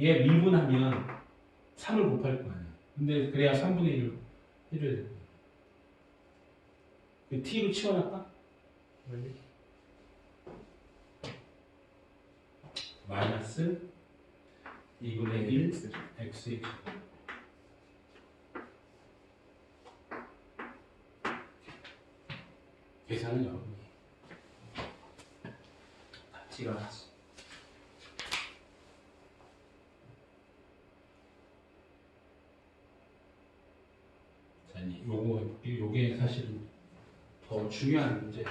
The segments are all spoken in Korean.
얘 미분하면 3을 곱할 거 아니야. 근데 그래야 3분의 1을 해줘야 돼. 그 t로 치워놨다? 마이너스 2분의 1 x 계산은 여러분이 다 찍어놨어. 자, 이제 요거 요게 사실은 더 중요한 문제예요.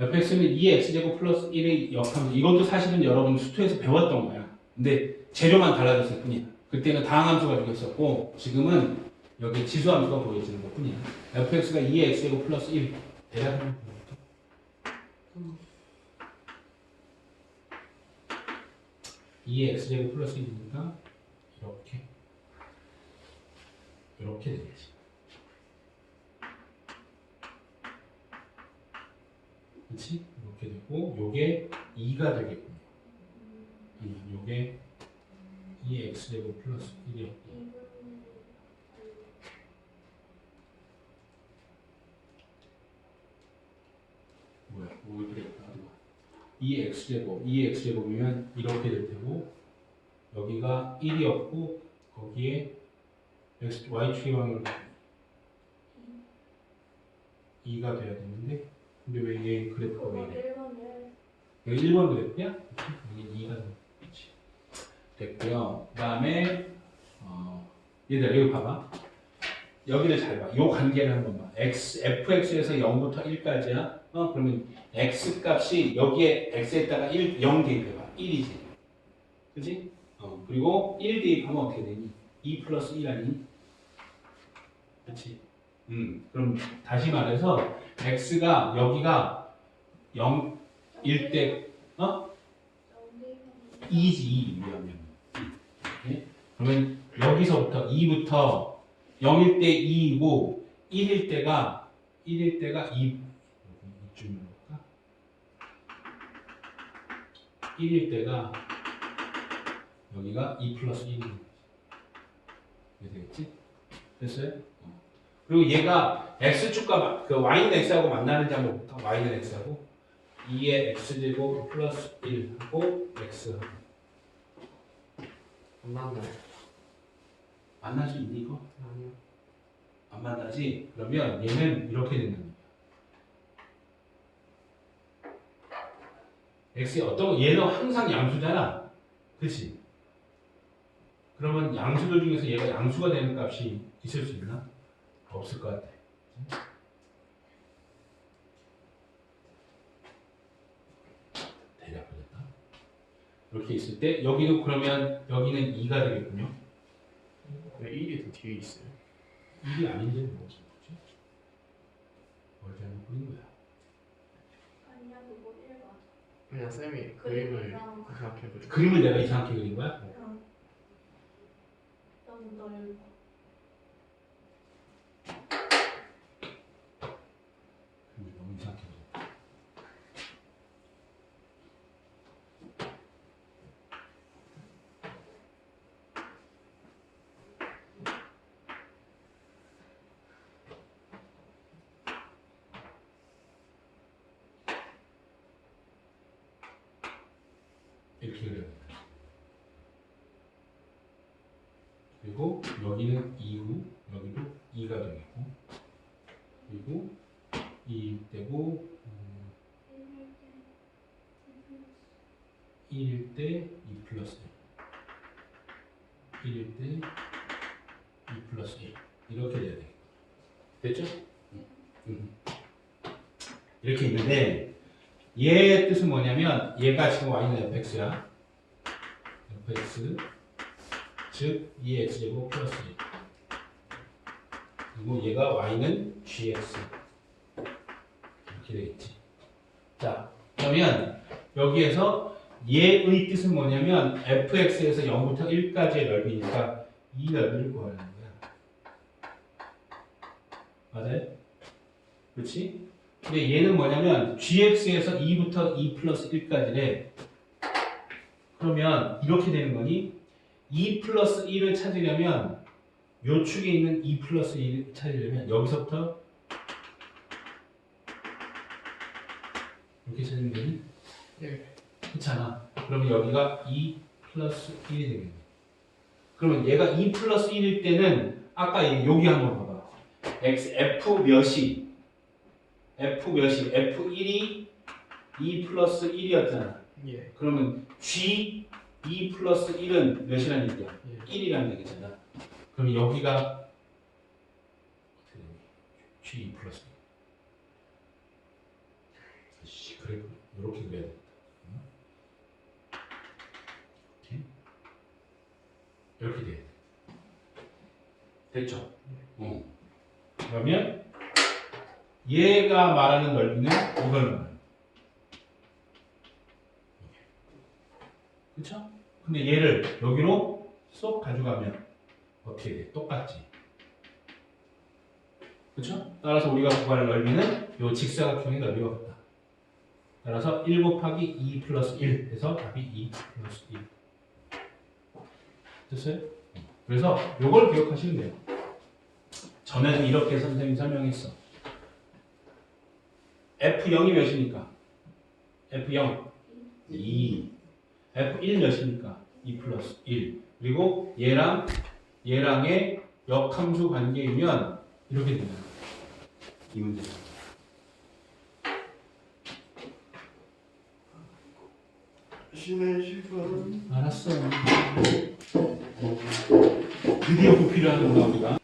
fx는 2x제곱 플러스 1의 역함수. 이것도 사실은 여러분 수투에서 배웠던 거야. 근데 재료만 달라졌을 뿐이야. 그때는 다항함수가 가지고 있었고 지금은 여기 지수함수가 보여지는 것 뿐이야. fx가 2x제곱 플러스 1 대략 은 2x제곱 플러스 1이니까 이렇게 이렇게 되겠지 그렇지? 이렇게 되고 요게 2가 되겠군요. 음, 요게 2x 제곱 플러스 1이었고 뭐야? 뭐 그래? 나도 2x 제곱 2x 제곱이면 이렇게 될 테고 여기가 1이었고 거기에 x y 축의 2가 돼야 되는데 근데 왜얘 그래프가 왜 이래? 여기 1번 그래프야? 여기 2가 그렇지. 됐고요. 그 다음에 어, 얘들아 여기 봐봐. 여기를 잘 봐. 요 관계를 한번 봐. x, fx에서 0부터 1까지야. 어, 그러면 x 값이 여기에 x에다가 1, 0 대입해봐. 1이지. 그지? 어, 그리고 1 대입하면 어떻게 되니? 2 플러스 1 아니니? 그치? 음, 그럼 다시 말해서 x가 여기가 0, 1 대, 어? 2지, 2, 왜냐면. 네? 그러면 여기서부터 2부터 0일 때 2이고 1일 때가 1일 때가 2 이쯤으로 볼까? 1일 때가 여기가 2 플러스 1이 이게 되겠지? 됐어요? 어. 그리고 얘가 x축과 마- 그 y는 x하고 만나는지 한번 볼까? y는 x하고 2의 x제곱 플러스 1하고 x 안 만나요. 만날 수 있니 이거? 아니요. 안 만나지? 그러면 얘는 이렇게 된다는 거야. X의 어떤 거- 얘는 항상 양수잖아. 그치? 그러면 양수들 중에서 얘가 양수가 되는 값이 있을 수 있나? 없을 것 같아. 대략 그랬다. 이렇게 있을 때 여기도 그러면 여기는 2가 되겠군요. 왜 1이 더 뒤에 있어요? 일이 아닌데 뭐지? 뭘 잘못 그린 거야? 그냥 쌤이 그림을 생각해보죠. 그림을 내가 이상하게 그린 거야? 그림을 너무 이상하게 그렸다. 이렇게 그려야 돼. 그리고 여기는 2고 여기도 2가 되겠고 그리고 2 되고 음, 1일 때 2 플러스 1 1일 때 2 플러스 1 이렇게 돼야 돼 됐죠? 음. 음. 이렇게 있는데 얘의 뜻은 뭐냐면 얘가 지금 y는 fx야. fx 즉 2x제곱 플러스 1 그리고 얘가 y는 gx. 이렇게 되겠지. 자 그러면 여기에서 얘의 뜻은 뭐냐면 fx에서 0부터 1까지의 넓이니까 이 넓이를 구하는 거야. 맞아요? 그렇지? 근데 얘는 뭐냐면 gx에서 2부터 2 플러스 1까지래. 그러면 이렇게 되는 거니 2 플러스 1을 찾으려면 요 축에 있는 2 플러스 1을 찾으려면 여기서부터 이렇게 찾으면 되니? 예. 그렇잖아. 그러면 여기가 2 플러스 1이 되겠네. 그러면 얘가 2 플러스 1일 때는 아까 이- 여기 한번 봐봐. x f 몇이 f 몇이 f1이 2 플러스 1이었잖아. 예. 그러면 g 2 플러스 1은 몇이라는 얘기야? 예. 1이라는 얘기잖아. 그럼 여기가 어떻게 되니? g 2 플러스 1. 씨, 그래 이렇게 그려야 돼. 이렇게 돼. 됐죠? 어. 그러면 얘가 말하는 넓이는 이걸 말하는. 그렇죠? 근데 얘를 여기로 쏙 가져가면 어떻게 돼? 똑같지. 그렇죠? 따라서 우리가 구할 넓이는 이 직사각형의 넓이가 같다. 따라서 1 곱하기 2 플러스 1 해서 답이 2 플러스 1. 됐어요? 그래서 이걸 기억하시면 돼요. 전에는 이렇게 선생님이 설명했어. F0이 몇입니까? F0 2 F1 몇입니까? 2 플러스 1 그리고 얘랑 얘랑의 역함수 관계이면 이렇게 됩니다. 이 문제. 쉬는 시간. 알았어. 드디어 부피라는구나 우리가.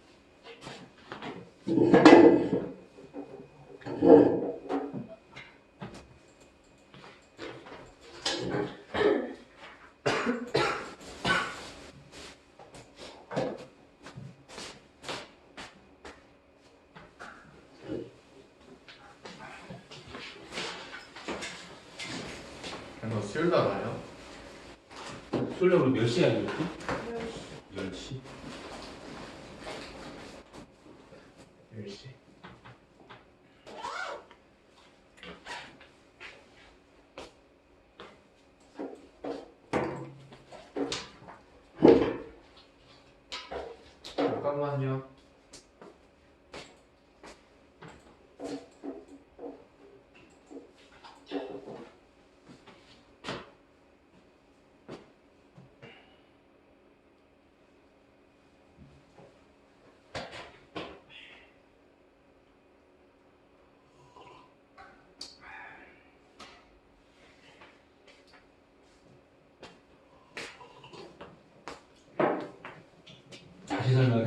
너 술다 나요? 술력으로 몇 시에 하겠지? 10시. 10시. 잠깐 설명을.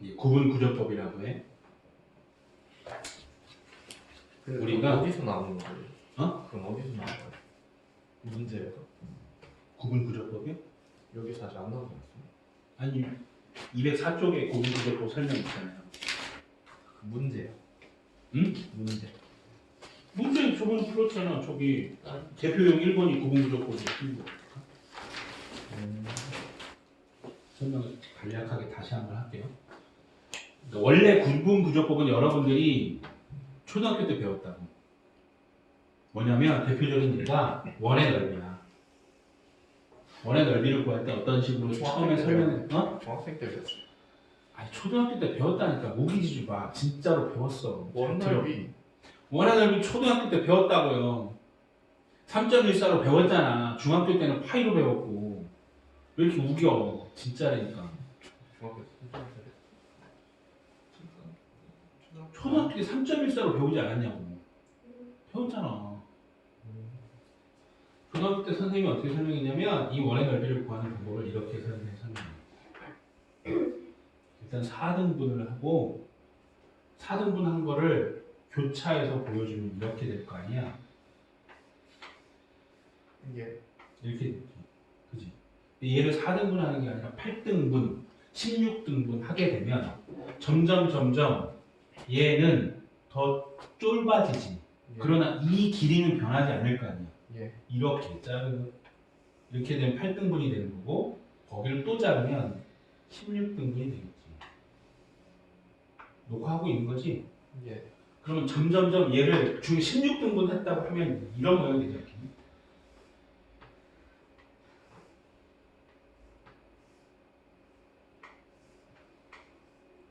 이 구분 구조법이라고 해. 그 우리가- 어디서 나오는 거예요? 어? 그럼 어디서 나온 거예요? 문제에서? 구분 구조법이요? 여기서 아직 안 나오지 않았어요? 아니 204쪽에 구분 구조법 설명 있잖아요. 그 문제요? 응? 문제. 문제 저번에 풀었잖아. 저기 대표용 1번이 구분 구조법이 틀린 거. 음. 설명을 간략하게 다시 한번 할게요. 그러니까 원래 구분 구조법은 여러분들이 초등학교 때 배웠다고. 뭐냐면 대표적인 예가 원의 넓이야. 원의 넓이를 구할 때 어떤 식으로 처음에 설명해? 어? 중학생 때 배웠어요. 아니 초등학교 때 배웠다니까 무기지지 마. 진짜로 배웠어. 원 넓이. 넓이 초등학교 때 배웠다고요. 3.14로 배웠잖아. 중학교 때는 파이로 배웠고. 왜 이렇게 우겨? 진짜라니까. 중학교 때 초등학교 때. 초등학교 때 3.14로 배우지 않았냐고. 배웠잖아. 초등학교 때 선생님이 어떻게 설명했냐면 이 원의 넓이를 구하는 방법을 이렇게 설명해 설명해. 일단 4등분을 하고 4등분 한 거를 교차해서 보여주면 이렇게 될 거 아니야. 이게 이렇게. 그지? 얘를 4등분 하는 게 아니라 8등분, 16등분 하게 되면 점점 점점 얘는 더 좁아지지. 예. 그러나 이 길이는 변하지 않을 거 아니야. 예. 이렇게 작은 이렇게 되면 8등분이 되는 거고 거기를 또 자르면 16등분이 되겠지. 녹화하고 있는 거지? 예. 그러면 점점점 얘를 중 16등분 했다고 하면 이런 모양이 되죠.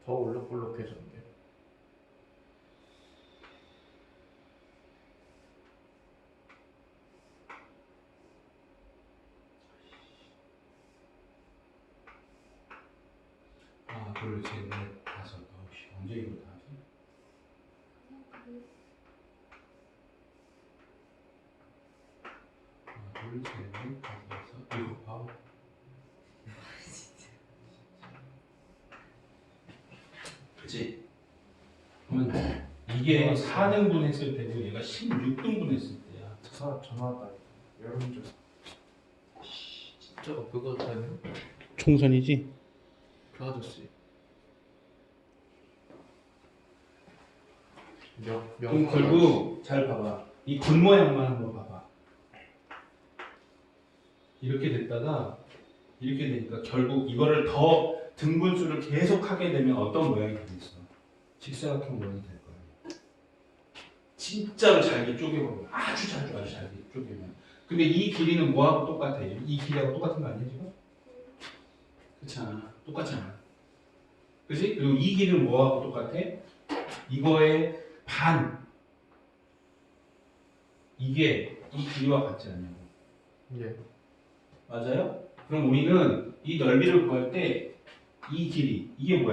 더 올록볼록해졌는데. 하나, 둘, 셋, 넷, 다섯, 아홉, 시 언제 이걸 다 하지? 하나, 둘, 셋, 넷, 다섯, 여섯, 일곱, 아홉. 그치? 그러면 이게 4등분 했을 때고 얘가 16등분 했을 때야. 저 사람 전화 왔다. 여러분 좀. 진짜 그거 같다네요? 총선이지? 그 아저씨. 명, 그럼 명. 결국 잘 봐봐. 이 겉모양만 한번 봐봐. 이렇게 됐다가 이렇게 되니까 결국 이거를 더 등분수를 계속 하게 되면 어떤 모양이 되겠어? 직사각형 모양이 될 거야. 진짜로 잘게 쪼개보면 아주 잘게 아주 잘게 쪼개면. 근데 이 길이는 뭐하고 똑같아? 이 길이하고 똑같은 거 아니야 지금? 그렇잖아. 똑같잖아. 그지? 그리고 이 길이는 뭐하고 똑같아? 이거의 반 이게 이 길이와 같지 않냐고 예. 맞아요? 그럼 우리는 이 넓이를 구할 때 이 길이 이게 뭐야?